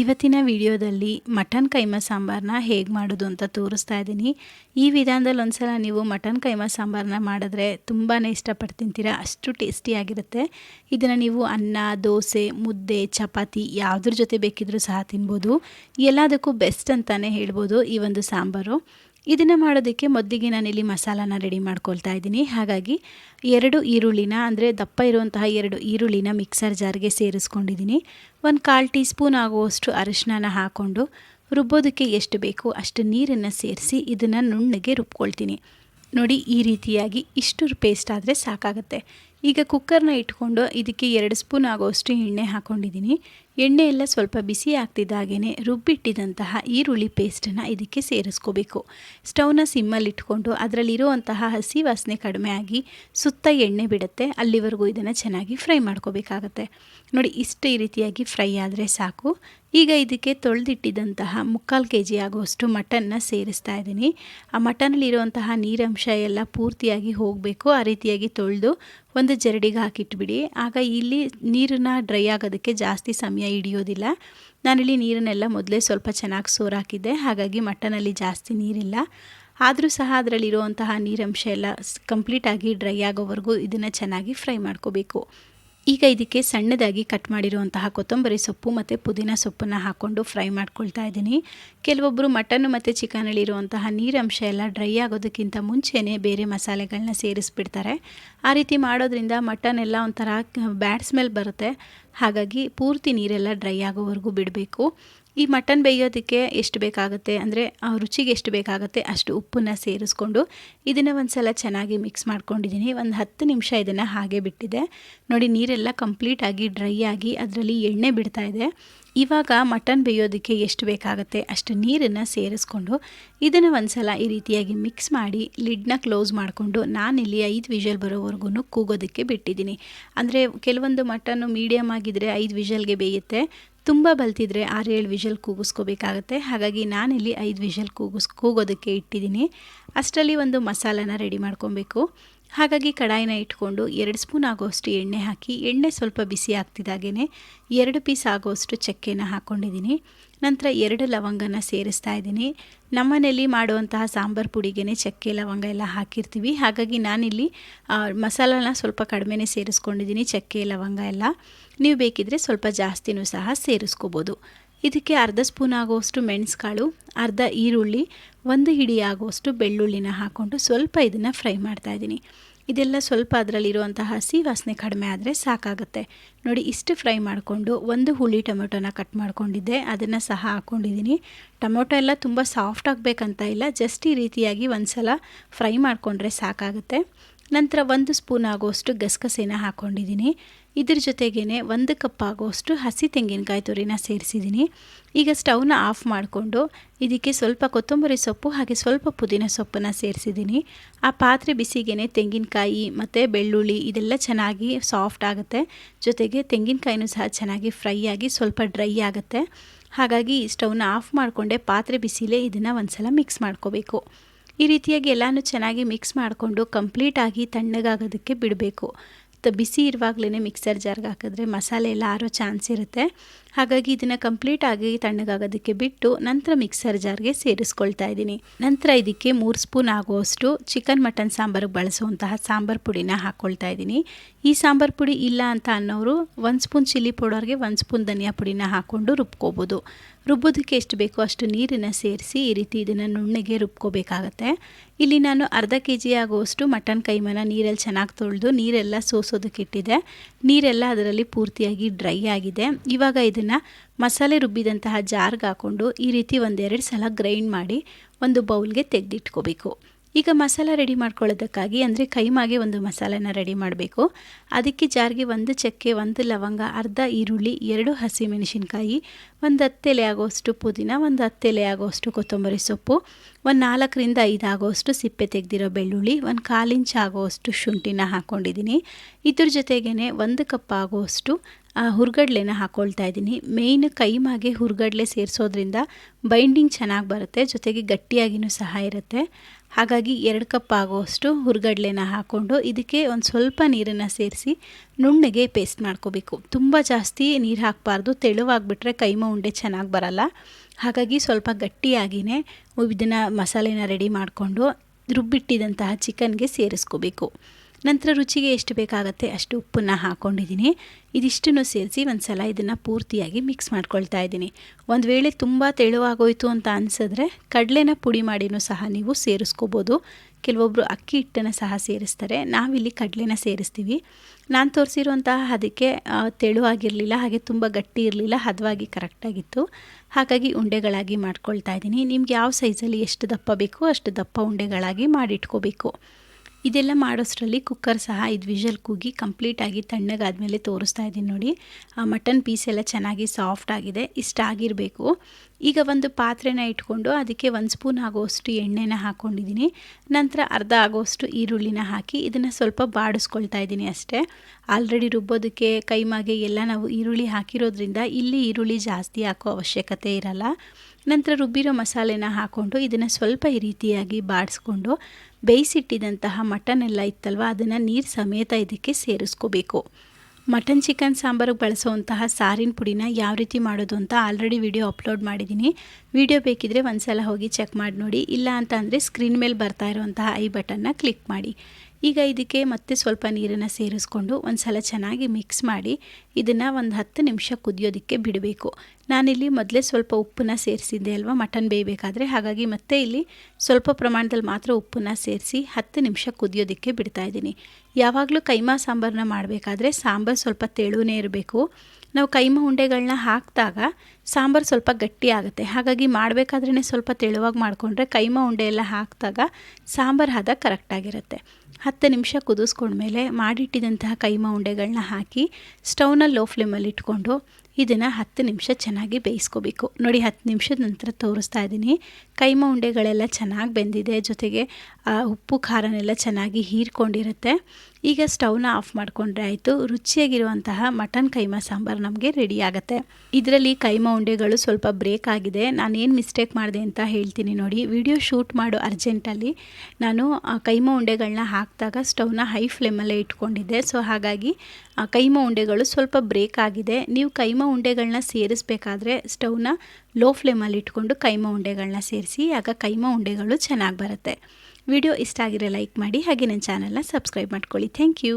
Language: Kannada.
ಇವತ್ತಿನ ವಿಡಿಯೋದಲ್ಲಿ ಮಟನ್ ಕೈಮಾ ಸಾಂಬಾರನ್ನ ಹೇಗೆ ಮಾಡೋದು ಅಂತ ತೋರಿಸ್ತಾ ಇದ್ದೀನಿ. ಈ ವಿಧಾನದಲ್ಲಿ ಒಂದ್ಸಲ ನೀವು ಮಟನ್ ಕೈಮಾ ಸಾಂಬಾರನ್ನ ಮಾಡಿದ್ರೆ ತುಂಬಾ ಇಷ್ಟಪಟ್ಟು ತಿಂತೀರಾ ಅಷ್ಟು ಟೇಸ್ಟಿಯಾಗಿರುತ್ತೆ ಇದನ್ನು ನೀವು ಅನ್ನ, ದೋಸೆ, ಮುದ್ದೆ, ಚಪಾತಿ ಯಾವುದ್ರ ಜೊತೆ ಬೇಕಿದ್ರೂ ಸಹ ತಿನ್ಬೋದು. ಎಲ್ಲದಕ್ಕೂ ಬೆಸ್ಟ್ ಅಂತಲೇ ಹೇಳ್ಬೋದು ಈ ಒಂದು ಸಾಂಬಾರು. ಇದನ್ನು ಮಾಡೋದಕ್ಕೆ ಮೊದಲಿಗೆ ನಾನಿಲ್ಲಿ ಮಸಾಲಾನ ರೆಡಿ ಮಾಡ್ಕೊಳ್ತಾ ಇದ್ದೀನಿ. ಹಾಗಾಗಿ ಎರಡು ಈರುಳ್ಳಿನ, ಅಂದರೆ ದಪ್ಪ ಇರುವಂತಹ ಎರಡು ಈರುಳ್ಳಿನ ಮಿಕ್ಸರ್ ಜಾರ್ಗೆ ಸೇರಿಸ್ಕೊಂಡಿದ್ದೀನಿ. ಒಂದು ಕಾಲು ಟೀ ಸ್ಪೂನ್ ಆಗುವಷ್ಟು ಅರಿಶಿನ ಹಾಕ್ಕೊಂಡು ರುಬ್ಬೋದಕ್ಕೆ ಎಷ್ಟು ಬೇಕು ಅಷ್ಟು ನೀರನ್ನು ಸೇರಿಸಿ ಇದನ್ನು ನುಣ್ಣಗೆ ರುಬ್ಕೊಳ್ತೀನಿ. ನೋಡಿ ಈ ರೀತಿಯಾಗಿ ಇಷ್ಟು ಪೇಸ್ಟ್ ಆದರೆ ಸಾಕಾಗುತ್ತೆ. ಈಗ ಕುಕ್ಕರ್ನ ಇಟ್ಕೊಂಡು ಇದಕ್ಕೆ ಎರಡು ಸ್ಪೂನ್ ಆಗೋಷ್ಟು ಎಣ್ಣೆ ಹಾಕ್ಕೊಂಡಿದ್ದೀನಿ ಎಣ್ಣೆ ಎಲ್ಲ ಸ್ವಲ್ಪ ಬಿಸಿ ಆಗ್ತಿದ್ದಾಗೇ ರುಬ್ಬಿಟ್ಟಿದಂತಹ ಈರುಳ್ಳಿ ಪೇಸ್ಟನ್ನು ಇದಕ್ಕೆ ಸೇರಿಸ್ಕೋಬೇಕು. ಸ್ಟವ್ನ ಸಿಮ್ಮಲ್ಲಿ ಇಟ್ಕೊಂಡು ಅದರಲ್ಲಿರುವಂತಹ ಹಸಿ ವಾಸನೆ ಕಡಿಮೆ ಆಗಿ ಸುತ್ತ ಎಣ್ಣೆ ಬಿಡುತ್ತೆ. ಅಲ್ಲಿವರೆಗೂ ಇದನ್ನು ಚೆನ್ನಾಗಿ ಫ್ರೈ ಮಾಡ್ಕೋಬೇಕಾಗತ್ತೆ. ನೋಡಿ, ಇಷ್ಟು ಈ ರೀತಿಯಾಗಿ ಫ್ರೈ ಆದರೆ ಸಾಕು. ಈಗ ಇದಕ್ಕೆ ತೊಳೆದಿಟ್ಟಿದ್ದಂತಹ ಮುಕ್ಕಾಲು ಕೆ ಜಿ ಆಗುವಷ್ಟು ಮಟನ್ನ ಸೇರಿಸ್ತಾ ಇದ್ದೀನಿ. ಆ ಮಟನಲ್ಲಿರುವಂತಹ ನೀರಂಶ ಎಲ್ಲ ಪೂರ್ತಿಯಾಗಿ ಹೋಗಬೇಕು. ಆ ರೀತಿಯಾಗಿ ತೊಳೆದು ಒಂದು ಜರಡಿಗೆ ಹಾಕಿಟ್ಬಿಡಿ. ಆಗ ಇಲ್ಲಿ ನೀರನ್ನ ಡ್ರೈ ಆಗೋದಕ್ಕೆ ಜಾಸ್ತಿ ಸಮಯ ಹಿಡಿಯೋದಿಲ್ಲ. ನಾನಿಲ್ಲಿ ನೀರನ್ನೆಲ್ಲ ಮೊದಲೇ ಸ್ವಲ್ಪ ಚೆನ್ನಾಗಿ ಸೋರಾಕಿದ್ದೆ. ಹಾಗಾಗಿ ಮಟ್ಟನಲ್ಲಿ ಜಾಸ್ತಿ ನೀರಿಲ್ಲ. ಆದರೂ ಸಹ ಅದರಲ್ಲಿರುವಂತಹ ನೀರಂಶ ಎಲ್ಲ ಕಂಪ್ಲೀಟಾಗಿ ಡ್ರೈ ಆಗೋವರೆಗೂ ಇದನ್ನು ಚೆನ್ನಾಗಿ ಫ್ರೈ ಮಾಡ್ಕೋಬೇಕು. ಈಗ ಇದಕ್ಕೆ ಸಣ್ಣದಾಗಿ ಕಟ್ ಮಾಡಿರುವಂತಹ ಕೊತ್ತಂಬರಿ ಸೊಪ್ಪು ಮತ್ತು ಪುದೀನ ಸೊಪ್ಪನ್ನು ಹಾಕ್ಕೊಂಡು ಫ್ರೈ ಮಾಡ್ಕೊಳ್ತಾ ಇದ್ದೀನಿ. ಕೆಲವೊಬ್ಬರು ಮಟನ್ನು ಮತ್ತು ಚಿಕನಲ್ಲಿರುವಂತಹ ನೀರಂಶ ಎಲ್ಲ ಡ್ರೈ ಆಗೋದಕ್ಕಿಂತ ಮುಂಚೆನೇ ಬೇರೆ ಮಸಾಲೆಗಳನ್ನ ಸೇರಿಸ್ಬಿಡ್ತಾರೆ. ಆ ರೀತಿ ಮಾಡೋದ್ರಿಂದ ಮಟನ್ ಎಲ್ಲ ಒಂಥರ ಬ್ಯಾಡ್ ಸ್ಮೆಲ್ ಬರುತ್ತೆ. ಹಾಗಾಗಿ ಪೂರ್ತಿ ನೀರೆಲ್ಲ ಡ್ರೈ ಆಗೋವರೆಗೂ ಬಿಡಬೇಕು. ಈ ಮಟನ್ ಬೇಯೋದಕ್ಕೆ ಎಷ್ಟು ಬೇಕಾಗುತ್ತೆ ಅಂದರೆ ರುಚಿಗೆ ಎಷ್ಟು ಬೇಕಾಗುತ್ತೆ ಅಷ್ಟು ಉಪ್ಪನ್ನು ಸೇರಿಸ್ಕೊಂಡು ಇದನ್ನು ಒಂದು ಸಲ ಚೆನ್ನಾಗಿ ಮಿಕ್ಸ್ ಮಾಡ್ಕೊಂಡಿದ್ದೀನಿ. ಒಂದು ಹತ್ತು ನಿಮಿಷ ಇದನ್ನು ಹಾಗೆ ಬಿಟ್ಟಿದೆ. ನೋಡಿ, ನೀರೆಲ್ಲ ಕಂಪ್ಲೀಟಾಗಿ ಡ್ರೈ ಆಗಿ ಅದರಲ್ಲಿ ಎಣ್ಣೆ ಬಿಡ್ತಾ ಇದೆ. ಇವಾಗ ಮಟನ್ ಬೇಯೋದಕ್ಕೆ ಎಷ್ಟು ಬೇಕಾಗುತ್ತೆ ಅಷ್ಟು ನೀರನ್ನು ಸೇರಿಸ್ಕೊಂಡು ಇದನ್ನು ಒಂದು ಸಲ ಈ ರೀತಿಯಾಗಿ ಮಿಕ್ಸ್ ಮಾಡಿ ಲಿಡ್ನ ಕ್ಲೋಸ್ ಮಾಡಿಕೊಂಡು ನಾನಿಲ್ಲಿ ಐದು ವಿಷಲ್ ಬರೋವರೆಗೂ ಕೂಗೋದಕ್ಕೆ ಬಿಟ್ಟಿದ್ದೀನಿ. ಅಂದರೆ ಕೆಲವೊಂದು ಮಟನ್ನು ಮೀಡಿಯಮ್ ಆಗಿದ್ದರೆ ಐದು ವಿಷಲ್ಗೆ ಬೇಯುತ್ತೆ. ತುಂಬ ಬಲ್ತಿದ್ರೆ ಆರೇಳು ವಿಷಲ್ ಕೂಗಿಸ್ಕೋಬೇಕಾಗತ್ತೆ. ಹಾಗಾಗಿ ನಾನಿಲ್ಲಿ ಐದು ವಿಷಲ್ ಕೂಗಿಸ್, ಕೂಗೋದಕ್ಕೆ ಇಟ್ಟಿದ್ದೀನಿ. ಅಷ್ಟರಲ್ಲಿ ಒಂದು ಮಸಾಲನ ರೆಡಿ ಮಾಡ್ಕೊಬೇಕು. ಹಾಗಾಗಿ ಕಡಾಯಿನ ಇಟ್ಕೊಂಡು ಎರಡು ಸ್ಪೂನ್ ಆಗೋಷ್ಟು ಎಣ್ಣೆ ಹಾಕಿ, ಎಣ್ಣೆ ಸ್ವಲ್ಪ ಬಿಸಿ ಆಗ್ತಿದ್ದಾಗೇ ಎರಡು ಪೀಸ್ ಆಗೋಷ್ಟು ಚಕ್ಕೆನ ಹಾಕ್ಕೊಂಡಿದ್ದೀನಿ ನಂತರ ಎರಡು ಲವಂಗನ ಸೇರಿಸ್ತಾ ಇದ್ದೀನಿ. ನಮ್ಮನೇಲಿ ಮಾಡುವಂತಹ ಸಾಂಬಾರು ಪುಡಿಗೆನೆ ಚಕ್ಕೆ, ಲವಂಗ ಎಲ್ಲ ಹಾಕಿರ್ತೀವಿ. ಹಾಗಾಗಿ ನಾನಿಲ್ಲಿ ಮಸಾಲನ ಸ್ವಲ್ಪ ಕಡಿಮೆನೇ ಸೇರಿಸ್ಕೊಂಡಿದ್ದೀನಿ, ಚಕ್ಕೆ, ಲವಂಗ ಎಲ್ಲ. ನೀವು ಬೇಕಿದ್ರೆ ಸ್ವಲ್ಪ ಜಾಸ್ತಿನೂ ಸಹ ಸೇರಿಸ್ಕೋಬೋದು. ಇದಕ್ಕೆ ಅರ್ಧ ಸ್ಪೂನ್ ಆಗುವಷ್ಟು ಮೆಣಸುಕಾಳು, ಅರ್ಧ ಈರುಳ್ಳಿ, ಒಂದು ಹಿಡಿ ಆಗುವಷ್ಟು ಬೆಳ್ಳುಳ್ಳಿನ ಹಾಕ್ಕೊಂಡು ಸ್ವಲ್ಪ ಇದನ್ನು ಫ್ರೈ ಮಾಡ್ತಾಯಿದ್ದೀನಿ ಇದೆಲ್ಲ ಸ್ವಲ್ಪ ಅದರಲ್ಲಿರುವಂತಹ ಹಸಿ ವಾಸನೆ ಕಡಿಮೆ ಆದರೆ ಸಾಕಾಗುತ್ತೆ. ನೋಡಿ, ಇಷ್ಟು ಫ್ರೈ ಮಾಡಿಕೊಂಡು ಒಂದು ಹುಳಿ ಟೊಮೆಟೊನ ಕಟ್ ಮಾಡ್ಕೊಂಡಿದ್ದೆ. ಅದನ್ನು ಸಹ ಹಾಕ್ಕೊಂಡಿದ್ದೀನಿ ಟೊಮೊಟೊ ಎಲ್ಲ ತುಂಬ ಸಾಫ್ಟ್ ಆಗಬೇಕಂತ ಇಲ್ಲ, ಜಸ್ಟ್ ಈ ರೀತಿಯಾಗಿ ಒಂದು ಸಲ ಫ್ರೈ ಮಾಡಿಕೊಂಡ್ರೆ ಸಾಕಾಗುತ್ತೆ. ನಂತರ ಒಂದು ಸ್ಪೂನ್ ಆಗೋಷ್ಟು ಗಸಗಸೆನ ಹಾಕ್ಕೊಂಡಿದ್ದೀನಿ ಇದ್ರ ಜೊತೆಗೇ ಒಂದು ಕಪ್ ಆಗೋಷ್ಟು ಹಸಿ ತೆಂಗಿನಕಾಯಿ ತುರಿನ ಸೇರಿಸಿದ್ದೀನಿ. ಈಗ ಸ್ಟವ್ನ ಆಫ್ ಮಾಡಿಕೊಂಡು ಇದಕ್ಕೆ ಸ್ವಲ್ಪ ಕೊತ್ತಂಬರಿ ಸೊಪ್ಪು ಹಾಗೆ ಸ್ವಲ್ಪ ಪುದೀನ ಸೊಪ್ಪನ್ನು ಸೇರಿಸಿದ್ದೀನಿ. ಆ ಪಾತ್ರೆ ಬಿಸಿಗೇನೆ ತೆಂಗಿನಕಾಯಿ ಮತ್ತು ಬೆಳ್ಳುಳ್ಳಿ ಇದೆಲ್ಲ ಚೆನ್ನಾಗಿ ಸಾಫ್ಟ್ ಆಗುತ್ತೆ. ಜೊತೆಗೆ ತೆಂಗಿನಕಾಯಿನೂ ಸಹ ಚೆನ್ನಾಗಿ ಫ್ರೈ ಆಗಿ ಸ್ವಲ್ಪ ಡ್ರೈ ಆಗುತ್ತೆ. ಹಾಗಾಗಿ ಸ್ಟವ್ನ ಆಫ್ ಮಾಡಿಕೊಂಡೆ ಪಾತ್ರೆ ಬಿಸಿಲೇ ಇದನ್ನು ಒಂದು ಸಲ ಮಿಕ್ಸ್ ಮಾಡ್ಕೋಬೇಕು. ಈ ರೀತಿಯಾಗಿ ಎಲ್ಲನೂ ಚೆನ್ನಾಗಿ ಮಿಕ್ಸ್ ಮಾಡಿಕೊಂಡು ಕಂಪ್ಲೀಟಾಗಿ ತಣ್ಣಗಾಗೋದಕ್ಕೆ ಬಿಡಬೇಕು. ಬಿಸಿ ಇರುವಾಗಲೇ ಮಿಕ್ಸರ್ ಜಾರ್ಗೆ ಹಾಕಿದ್ರೆ ಮಸಾಲೆ ಎಲ್ಲ ಆರೋ ಚಾನ್ಸ್ ಇರುತ್ತೆ. ಹಾಗಾಗಿ ಇದನ್ನು ಕಂಪ್ಲೀಟಾಗಿ ತಣ್ಣಗಾಗೋದಕ್ಕೆ ಬಿಟ್ಟು ನಂತರ ಮಿಕ್ಸರ್ ಜಾರ್ಗೆ ಸೇರಿಸ್ಕೊಳ್ತಾ ಇದ್ದೀನಿ. ನಂತರ ಇದಕ್ಕೆ ಮೂರು ಸ್ಪೂನ್ ಆಗುವಷ್ಟು ಚಿಕನ್ ಮಟನ್ ಸಾಂಬಾರಿಗೆ ಬಳಸುವಂತಹ ಸಾಂಬಾರು ಪುಡಿನ ಹಾಕ್ಕೊಳ್ತಾ ಇದ್ದೀನಿ. ಈ ಸಾಂಬಾರು ಪುಡಿ ಇಲ್ಲ ಅಂತ ಅನ್ನೋರು ಒಂದು ಸ್ಪೂನ್ ಚಿಲ್ಲಿ ಪೌಡರ್ಗೆ ಒಂದು ಸ್ಪೂನ್ ಧನಿಯಾ ಪುಡಿನ ಹಾಕ್ಕೊಂಡು ರುಬ್ಕೋಬೋದು. ರುಬ್ಬೋದಕ್ಕೆ ಎಷ್ಟು ಬೇಕೋ ಅಷ್ಟು ನೀರನ್ನು ಸೇರಿಸಿ ಈ ರೀತಿ ಇದನ್ನು ನುಣ್ಣಗೆ ರುಬ್ಕೋಬೇಕಾಗತ್ತೆ. ಇಲ್ಲಿ ನಾನು ಅರ್ಧ ಕೆ ಜಿ ಆಗುವಷ್ಟು ಮಟನ್ ಕೈಮನ ನೀರಲ್ಲಿ ಚೆನ್ನಾಗಿ ತೊಳೆದು ನೀರೆಲ್ಲ ಸೋಸೋದಕ್ಕೆ ಇಟ್ಟಿದೆ ನೀರೆಲ್ಲ ಅದರಲ್ಲಿ ಪೂರ್ತಿಯಾಗಿ ಡ್ರೈ ಆಗಿದೆ. ಇವಾಗ ಇದನ್ನು ಮಸಾಲೆ ರುಬ್ಬಿದಂತಹ ಜಾರ್ಗೆ ಹಾಕ್ಕೊಂಡು ಈ ರೀತಿ ಒಂದೆರಡು ಸಲ ಗ್ರೈಂಡ್ ಮಾಡಿ ಒಂದು ಬೌಲ್ಗೆ ತೆಗೆದಿಟ್ಕೋಬೇಕು. ಈಗ ಮಸಾಲ ರೆಡಿ ಮಾಡ್ಕೊಳ್ಳೋದಕ್ಕಾಗಿ ಅಂದರೆ ಕೈಮಾಗೆ ಒಂದು ಮಸಾಲೆನ ರೆಡಿ ಮಾಡಬೇಕು. ಅದಕ್ಕೆ ಜಾರಿಗೆ ಒಂದು ಚಕ್ಕೆ, ಒಂದು ಲವಂಗ, ಅರ್ಧ ಈರುಳ್ಳಿ, ಎರಡು ಹಸಿಮೆಣಸಿನ್ಕಾಯಿ, ಒಂದು ಹತ್ತೆಲೆ ಆಗೋಷ್ಟು ಪುದೀನ, ಒಂದು ಹತ್ತೆಲೆ ಆಗೋಷ್ಟು ಕೊತ್ತಂಬರಿ ಸೊಪ್ಪು, ಒಂದು ನಾಲ್ಕರಿಂದ ಐದು ಆಗೋಷ್ಟು ಸಿಪ್ಪೆ ತೆಗೆದಿರೋ ಬೆಳ್ಳುಳ್ಳಿ, ಒಂದು ಕಾಲಿಂಚ್ ಆಗೋಷ್ಟು ಶುಂಠಿನ ಹಾಕ್ಕೊಂಡಿದ್ದೀನಿ ಇದ್ರ ಜೊತೆಗೇ ಒಂದು ಕಪ್ ಆಗೋಷ್ಟು ಹುರ್ಗಡ್ಲೆನ ಹಾಕ್ಕೊಳ್ತಾ ಇದ್ದೀನಿ. ಮೇಯ್ನ್ ಕೈಮಾಗೆ ಹುರ್ಗಡ್ಲೆ ಸೇರಿಸೋದ್ರಿಂದ ಬೈಂಡಿಂಗ್ ಚೆನ್ನಾಗಿ ಬರುತ್ತೆ, ಜೊತೆಗೆ ಗಟ್ಟಿಯಾಗಿಯೂ ಸಹ ಇರುತ್ತೆ. ಹಾಗಾಗಿ ಎರಡು ಕಪ್ ಆಗೋಷ್ಟು ಹುರ್ಗಡ್ಲೆನ ಹಾಕ್ಕೊಂಡು ಇದಕ್ಕೆ ಒಂದು ಸ್ವಲ್ಪ ನೀರನ್ನು ಸೇರಿಸಿ ನುಣ್ಣಗೆ ಪೇಸ್ಟ್ ಮಾಡ್ಕೋಬೇಕು. ತುಂಬ ಜಾಸ್ತಿ ನೀರು ಹಾಕಬಾರ್ದು, ತೆಳುವಾಗಿಬಿಟ್ರೆ ಕೈಮ ಉಂಡೆ ಚೆನ್ನಾಗಿ ಬರಲ್ಲ. ಹಾಗಾಗಿ ಸ್ವಲ್ಪ ಗಟ್ಟಿಯಾಗಿಯೇ ಇದನ್ನು ಮಸಾಲೆನ ರೆಡಿ ಮಾಡಿಕೊಂಡು ರುಬ್ಬಿಟ್ಟಿದಂತಹ ಚಿಕನ್ಗೆ ಸೇರಿಸ್ಕೋಬೇಕು. ನಂತರ ರುಚಿಗೆ ಎಷ್ಟು ಬೇಕಾಗುತ್ತೆ ಅಷ್ಟು ಉಪ್ಪನ್ನು ಹಾಕ್ಕೊಂಡಿದ್ದೀನಿ ಇದಿಷ್ಟನ್ನು ಸೇರಿಸಿ ಒಂದು ಸಲ ಇದನ್ನು ಪೂರ್ತಿಯಾಗಿ ಮಿಕ್ಸ್ ಮಾಡ್ಕೊಳ್ತಾ ಇದ್ದೀನಿ. ಒಂದು ವೇಳೆ ತುಂಬ ತೆಳುವಾಗೋಯಿತು ಅಂತ ಅನಿಸಿದ್ರೆ ಕಡಲೆನ ಪುಡಿ ಮಾಡಿನೂ ಸಹ ನೀವು ಸೇರಿಸ್ಕೋಬೋದು. ಕೆಲವೊಬ್ಬರು ಅಕ್ಕಿ ಹಿಟ್ಟನ್ನು ಸಹ ಸೇರಿಸ್ತಾರೆ. ನಾವಿಲ್ಲಿ ಕಡಲೆನ ಸೇರಿಸ್ತೀವಿ. ನಾನು ತೋರಿಸಿರುವಂತಹ ಅದಕ್ಕೆ ತೆಳುವಾಗಿರಲಿಲ್ಲ, ಹಾಗೆ ತುಂಬ ಗಟ್ಟಿ ಇರಲಿಲ್ಲ, ಹದವಾಗಿ ಕರೆಕ್ಟಾಗಿತ್ತು ಹಾಗಾಗಿ ಉಂಡೆಗಳಾಗಿ ಮಾಡ್ಕೊಳ್ತಾ ಇದ್ದೀನಿ. ನಿಮ್ಗೆ ಯಾವ ಸೈಜಲ್ಲಿ ಎಷ್ಟು ದಪ್ಪ ಬೇಕೋ ಅಷ್ಟು ದಪ್ಪ ಉಂಡೆಗಳಾಗಿ ಮಾಡಿಟ್ಕೋಬೇಕು. ಇದೆಲ್ಲ ಮಾಡೋಷ್ಟರಲ್ಲಿ ಕುಕ್ಕರ್ ಸಹ ಇದು ವಿಷಲ್ ಕೂಗಿ ಕಂಪ್ಲೀಟಾಗಿ ತಣ್ಣಗಾದಮೇಲೆ ತೋರಿಸ್ತಾ ಇದ್ದೀನಿ ನೋಡಿ. ಆ ಮಟನ್ ಪೀಸ್ ಎಲ್ಲ ಚೆನ್ನಾಗಿ ಸಾಫ್ಟ್ ಆಗಿದೆ, ಇಷ್ಟ ಆಗಿರಬೇಕು. ಈಗ ಒಂದು ಪಾತ್ರೆನ ಇಟ್ಕೊಂಡು ಅದಕ್ಕೆ ಒಂದು ಸ್ಪೂನ್ ಆಗೋಷ್ಟು ಎಣ್ಣೆನ ಹಾಕ್ಕೊಂಡಿದ್ದೀನಿ ನಂತರ ಅರ್ಧ ಆಗೋಷ್ಟು ಈರುಳ್ಳಿನ ಹಾಕಿ ಇದನ್ನು ಸ್ವಲ್ಪ ಬಾಡಿಸ್ಕೊಳ್ತಾ ಇದ್ದೀನಿ ಅಷ್ಟೇ. ಆಲ್ರೆಡಿ ರುಬ್ಬೋದಕ್ಕೆ ಕೈಮಾಗೆ ಎಲ್ಲ ನಾವು ಈರುಳ್ಳಿ ಹಾಕಿರೋದ್ರಿಂದ ಇಲ್ಲಿ ಈರುಳ್ಳಿ ಜಾಸ್ತಿ ಹಾಕೋ ಅವಶ್ಯಕತೆ ಇರಲ್ಲ. ನಂತರ ರುಬ್ಬಿರೋ ಮಸಾಲೆನ ಹಾಕ್ಕೊಂಡು ಇದನ್ನು ಸ್ವಲ್ಪ ಈ ರೀತಿಯಾಗಿ ಬಾಡಿಸ್ಕೊಂಡು ಬೇಯಿಸಿಟ್ಟಿದಂತಹ ಮಟನ್ ಎಲ್ಲ ಇತ್ತಲ್ವ, ಅದನ್ನು ನೀರು ಸಮೇತ ಇದಕ್ಕೆ ಸೇರಿಸ್ಕೋಬೇಕು. ಮಟನ್ ಚಿಕನ್ ಸಾಂಬಾರಿಗೆ ಬಳಸುವಂತಹ ಸಾರಿನ ಪುಡಿನ ಯಾವ ರೀತಿ ಮಾಡೋದು ಅಂತ ಆಲ್ರೆಡಿ ವಿಡಿಯೋ ಅಪ್ಲೋಡ್ ಮಾಡಿದ್ದೀನಿ. ವಿಡಿಯೋ ಬೇಕಿದ್ರೆ ಒಂದು ಸಲ ಹೋಗಿ ಚೆಕ್ ಮಾಡಿ ನೋಡಿ. ಇಲ್ಲ ಅಂತ ಅಂದರೆ ಸ್ಕ್ರೀನ್ ಮೇಲೆ ಬರ್ತಾ ಇರುವಂತಹ ಐ ಬಟನ್ನ ಕ್ಲಿಕ್ ಮಾಡಿ. ಈಗ ಇದಕ್ಕೆ ಮತ್ತೆ ಸ್ವಲ್ಪ ನೀರನ್ನು ಸೇರಿಸ್ಕೊಂಡು ಒಂದು ಸಲ ಚೆನ್ನಾಗಿ ಮಿಕ್ಸ್ ಮಾಡಿ ಇದನ್ನು ಒಂದು ಹತ್ತು ನಿಮಿಷ ಕುದಿಯೋದಕ್ಕೆ ಬಿಡಬೇಕು. ನಾನಿಲ್ಲಿ ಮೊದಲೇ ಸ್ವಲ್ಪ ಉಪ್ಪನ್ನ ಸೇರಿಸಿದ್ದೆ ಅಲ್ವಾ? ಮಟನ್ ಬೇಯಬೇಕಾದ್ರೆ. ಹಾಗಾಗಿ ಮತ್ತೆ ಇಲ್ಲಿ ಸ್ವಲ್ಪ ಪ್ರಮಾಣದಲ್ಲಿ ಮಾತ್ರ ಉಪ್ಪನ್ನ ಸೇರಿಸಿ ಹತ್ತು ನಿಮಿಷ ಕುದಿಯೋದಕ್ಕೆ ಬಿಡ್ತಾ ಇದ್ದೀನಿ. ಯಾವಾಗಲೂ ಕೈಮಾ ಸಾಂಬಾರನ್ನ ಮಾಡಬೇಕಾದ್ರೆ ಸಾಂಬಾರು ಸ್ವಲ್ಪ ತೆಳುವೇ ಇರಬೇಕು. ನಾವು ಕೈಮ ಉಂಡೆಗಳನ್ನ ಹಾಕಿದಾಗ ಸಾಂಬಾರು ಸ್ವಲ್ಪ ಗಟ್ಟಿ ಆಗುತ್ತೆ. ಹಾಗಾಗಿ ಮಾಡಬೇಕಾದ್ರೇ ಸ್ವಲ್ಪ ತೆಳುವಾಗಿ ಮಾಡಿಕೊಂಡ್ರೆ ಕೈಮ ಉಂಡೆ ಎಲ್ಲ ಹಾಕಿದಾಗ ಸಾಂಬಾರು ಹದ ಕರೆಕ್ಟಾಗಿರುತ್ತೆ ಹತ್ತು ನಿಮಿಷ ಕುದಿಸ್ಕೊಂಡ್ಮೇಲೆ ಮಾಡಿಟ್ಟಿದ್ದಂತಹ ಕೈಮಾ ಉಂಡೆಗಳನ್ನ ಹಾಕಿ ಸ್ಟವ್ನ ಲೋ ಫ್ಲೇಮಲ್ಲಿ ಇಟ್ಕೊಂಡು ಇದನ್ನು ಹತ್ತು ನಿಮಿಷ ಚೆನ್ನಾಗಿ ಬೇಯಿಸ್ಕೋಬೇಕು. ನೋಡಿ, ಹತ್ತು ನಿಮಿಷದ ನಂತರ ತೋರಿಸ್ತಾ ಇದ್ದೀನಿ. ಕೈಮ ಉಂಡೆಗಳೆಲ್ಲ ಚೆನ್ನಾಗಿ ಬೆಂದಿದೆ. ಜೊತೆಗೆ ಉಪ್ಪು, ಖಾರನೆಲ್ಲ ಚೆನ್ನಾಗಿ ಹೀರ್ಕೊಂಡಿರುತ್ತೆ. ಈಗ ಸ್ಟವ್ನ ಆಫ್ ಮಾಡಿಕೊಂಡ್ರೆ ಆಯಿತು. ರುಚಿಯಾಗಿರುವಂತಹ ಮಟನ್ ಕೈಮ ಸಾಂಬಾರು ನಮಗೆ ರೆಡಿ ಆಗುತ್ತೆ. ಇದರಲ್ಲಿ ಕೈಮ ಉಂಡೆಗಳು ಸ್ವಲ್ಪ ಬ್ರೇಕ್ ಆಗಿದೆ. ನಾನೇನು ಮಿಸ್ಟೇಕ್ ಮಾಡಿದೆ ಅಂತ ಹೇಳ್ತೀನಿ ನೋಡಿ. ವಿಡಿಯೋ ಶೂಟ್ ಮಾಡೋ ಅರ್ಜೆಂಟಲ್ಲಿ ನಾನು ಕೈಮ ಉಂಡೆಗಳನ್ನ ಹಾಕಿದಾಗ ಸ್ಟವ್ನ ಹೈ ಫ್ಲೇಮಲ್ಲೇ ಇಟ್ಕೊಂಡಿದ್ದೆ. ಸೊ, ಹಾಗಾಗಿ ಕೈಮ ಉಂಡೆಗಳು ಸ್ವಲ್ಪ ಬ್ರೇಕ್ ಆಗಿದೆ. ನೀವು ಕೈಮಾ ಉಂಡೆಗಳನ್ನ ಸೇರಿಸ್ಬೇಕಾದ್ರೆ ಸ್ಟೌವ್ನ ಲೋ ಫ್ಲೇಮಲ್ಲಿ ಇಟ್ಕೊಂಡು ಕೈಮಾ ಉಂಡೆಗಳನ್ನ ಸೇರಿಸಿ, ಆಗ ಕೈಮಾ ಉಂಡೆಗಳು ಚೆನ್ನಾಗಿ ಬರುತ್ತೆ. ವಿಡಿಯೋ ಇಷ್ಟ ಆಗಿರೋ ಲೈಕ್ ಮಾಡಿ, ಹಾಗೆ ನನ್ನ ಚಾನಲ್ನ ಸಬ್ಸ್ಕ್ರೈಬ್ ಮಾಡ್ಕೊಳ್ಳಿ. Thank you.